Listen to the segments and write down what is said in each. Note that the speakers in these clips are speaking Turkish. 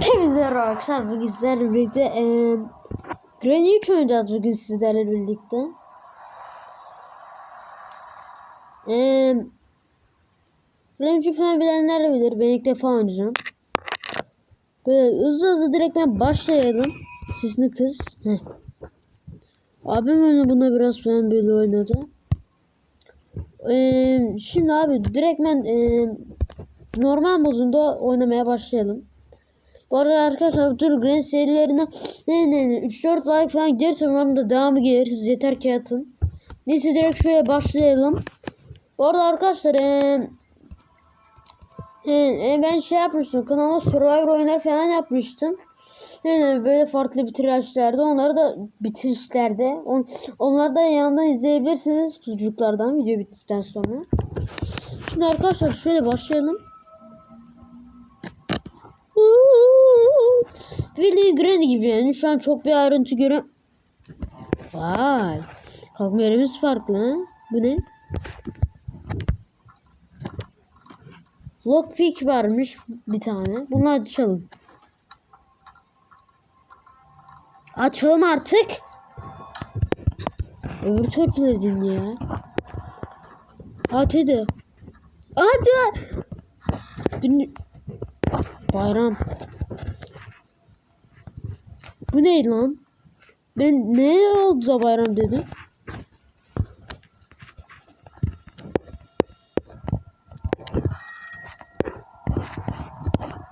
Hepinize arkadaşlar. Bugün sizlerle birlikte eee Granny 3 oynayacağız bugün sizlerle birlikte. Eee Granny 3'ü falan bilenler bilir. Ben ilk defa oynayacağım. Böyle hızlı hızlı direkt ben başlayalım. Sesini kız. Heh. Abim oyunu buna biraz falan böyle oynadı. Eee şimdi abi direkt ben eee normal modunda oynamaya başlayalım. Bu arada arkadaşlar bu tür Grand serilerine ne ne ne 3-4 like falan gelirse bunların da devamı gelir. Siz yeter ki atın. Neyse direkt şöyle başlayalım. Bu arada arkadaşlar eee e, e, ben şey yapmıştım kanalıma Survivor oyunlar falan yapmıştım. Yani böyle farklı bitirişlerde onları da bitirişlerde on, onları da yandan izleyebilirsiniz çocuklardan video bittikten sonra. Şimdi arkadaşlar şöyle başlayalım. Bildiğin Granny gibi yani. Şu an çok bir ayrıntı göre. Vay. Kalkma farklı ha. Bu ne? Lockpick varmış bir tane. Bunu açalım. Açalım artık. Öbür törpüleri dinle ya. Aç hadi. Hadi. Bayram. Bu ne lan? Ben ne oldu da bayram dedim?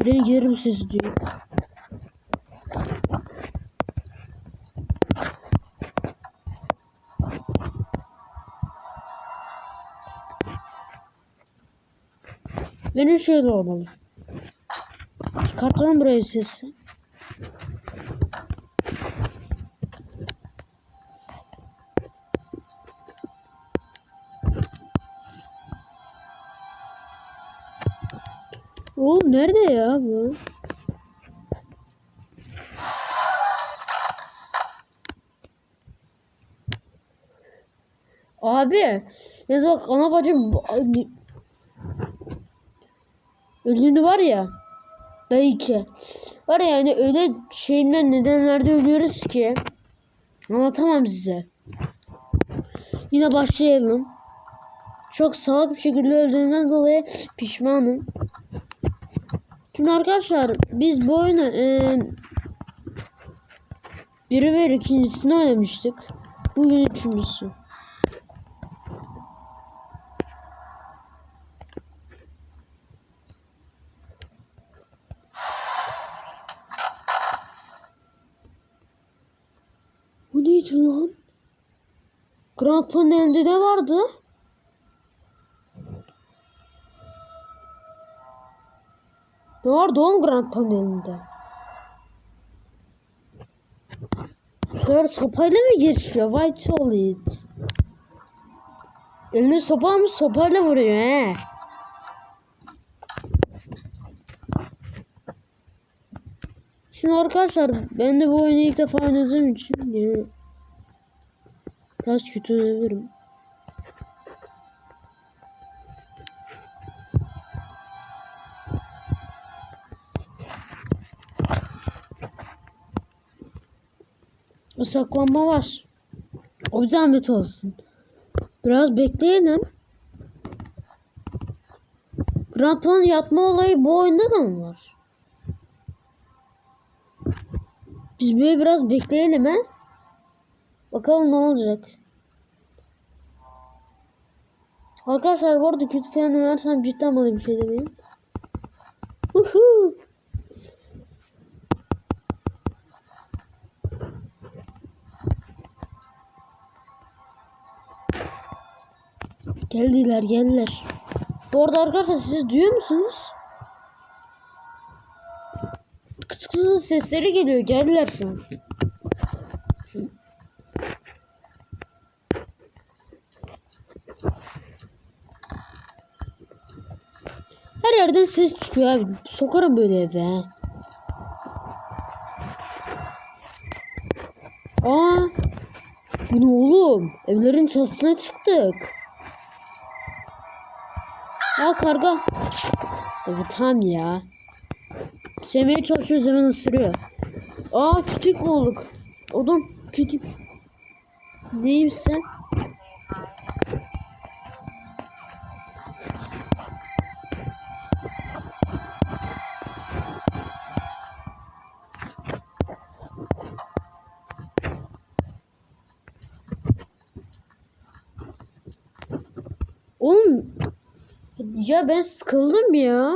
Buraya girerim sesi diyor. Benim şöyle olmalı. Çıkartalım buraya sesi. Oğlum nerede ya bu? Abi, ya bak ana bacım öldüğünü var ya belki var ya yani öyle şeyimden nedenlerde ölüyoruz ki anlatamam size. Yine başlayalım. Çok salak bir şekilde öldüğümden dolayı pişmanım. Şimdi arkadaşlar biz bu oyunu e, biri ve ikincisini oynamıştık. Bugün üçüncüsü. Bu neydi lan? Grandpa'nın elinde ne vardı? Ne vardı oğlum Grandpa'nın elinde? Bu sefer sopayla mı geçiyor? Vay it. Eline sopa almış sopayla vuruyor he. Şimdi arkadaşlar ben de bu oyunu ilk defa oynadığım için yani biraz kötü oynayabilirim. Saklanma var. O bir zahmet olsun. Biraz bekleyelim. Grandpa'nın yatma olayı bu oyunda da mı var? Biz böyle biraz bekleyelim he. Bakalım ne olacak. Arkadaşlar bu arada kötü falan oynarsam cidden bana bir şey demeyin. Geldiler geldiler. Bu arada arkadaşlar siz duyuyor musunuz? Kıs kıs sesleri geliyor. Geldiler şu an. Her yerden ses çıkıyor abi. Sokarım böyle eve. Aa, bu ne oğlum? Evlerin çatısına çıktık. Aa karga. Evet tamam ya. Sevmeye çalışıyoruz hemen ısırıyor. Aa kütük bulduk. Odun kütük. Neymiş sen? Ya ben sıkıldım ya.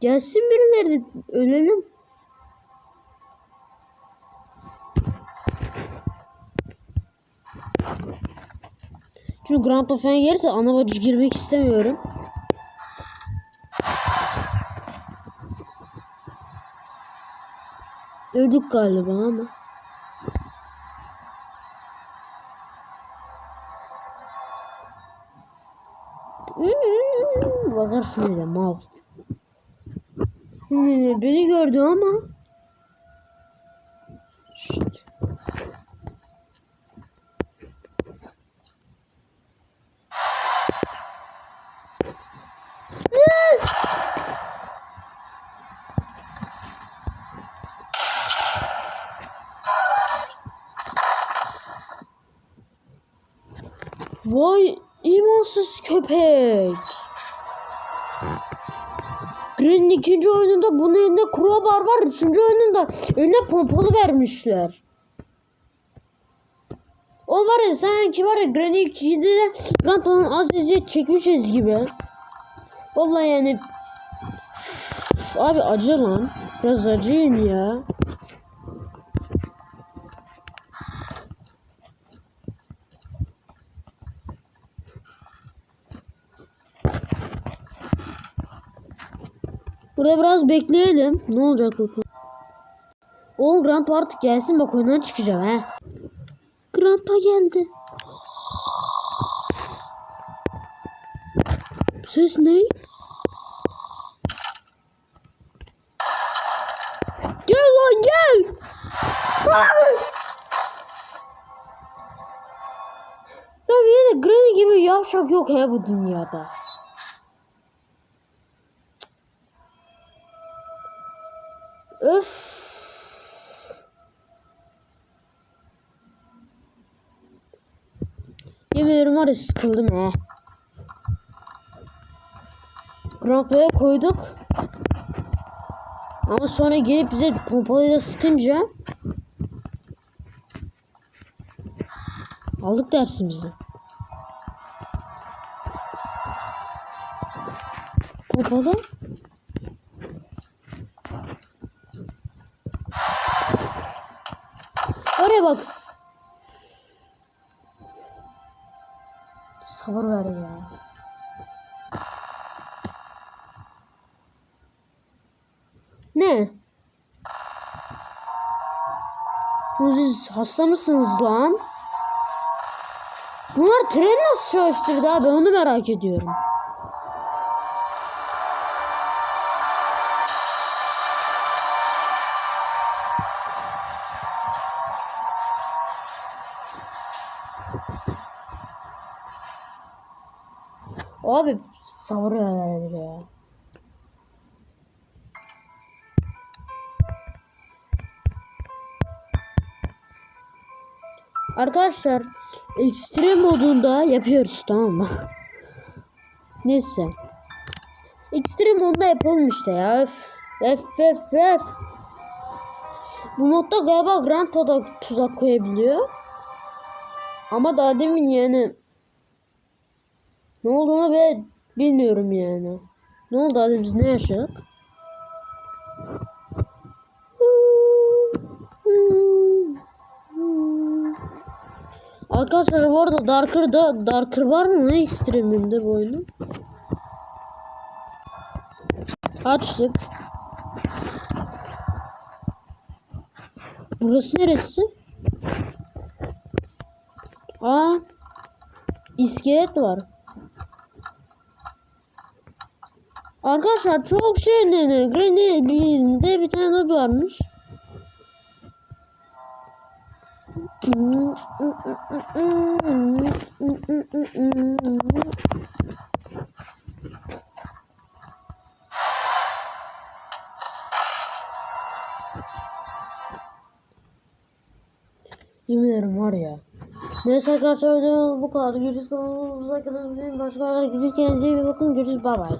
Gelsin birileri ölelim. Çünkü Grandpa falan gelirse ana bacı girmek istemiyorum. Öldük galiba ama. Bakarsın öyle mal. Hmm, Beni gördü ama. Shit. Vay imansız köpek. Green'in ikinci oyununda bunun elinde crowbar var. Üçüncü oyununda eline pompalı vermişler. O var ya sanki var ya Granny 2'de de Grandpa'nın az eziyet çekmişiz gibi. Vallahi yani Abi acı lan. Biraz acıyın ya. Burada biraz bekleyelim. Ne olacak bakalım. Oğlum Grandpa artık gelsin bak oyundan çıkacağım he. Grandpa geldi. Bu ses ne? Gel lan gel. Tabii yine Granny gibi yavşak yok he bu dünyada. Öf. Yemin ederim var ya sıkıldım he. Grandpa'ya koyduk. Ama sonra gelip bize pompalıyla sıkınca aldık dersimizi. Pompalı Oraya bak. Sabır ver ya. Ne? Siz hasta mısınız lan? Bunlar tren nasıl çalıştırdı abi onu merak ediyorum. Abi sabır ver ya. Arkadaşlar ekstrem modunda yapıyoruz tamam mı? Neyse. Ekstrem modunda yapalım işte ya. Öf öf öf öf. Bu modda galiba Grandpa da tuzak koyabiliyor. Ama daha demin yani ne olduğunu ben bilmiyorum yani. Ne oldu hadi biz ne yaşadık? Arkadaşlar bu arada Darker'da Darker var mı ne ekstreminde bu oyunun? Açtık. Burası neresi? Aa, iskelet var. Arkadaşlar çok şeylere Granny birinde bir tane ad varmış. Yemin ederim var ya. Neyse arkadaşlar bu kadar. Görüşürüz kanalımıza kadar. Başka arkadaşlar görüşürüz. Kendinize iyi bakın. Görüşürüz. Bay bay.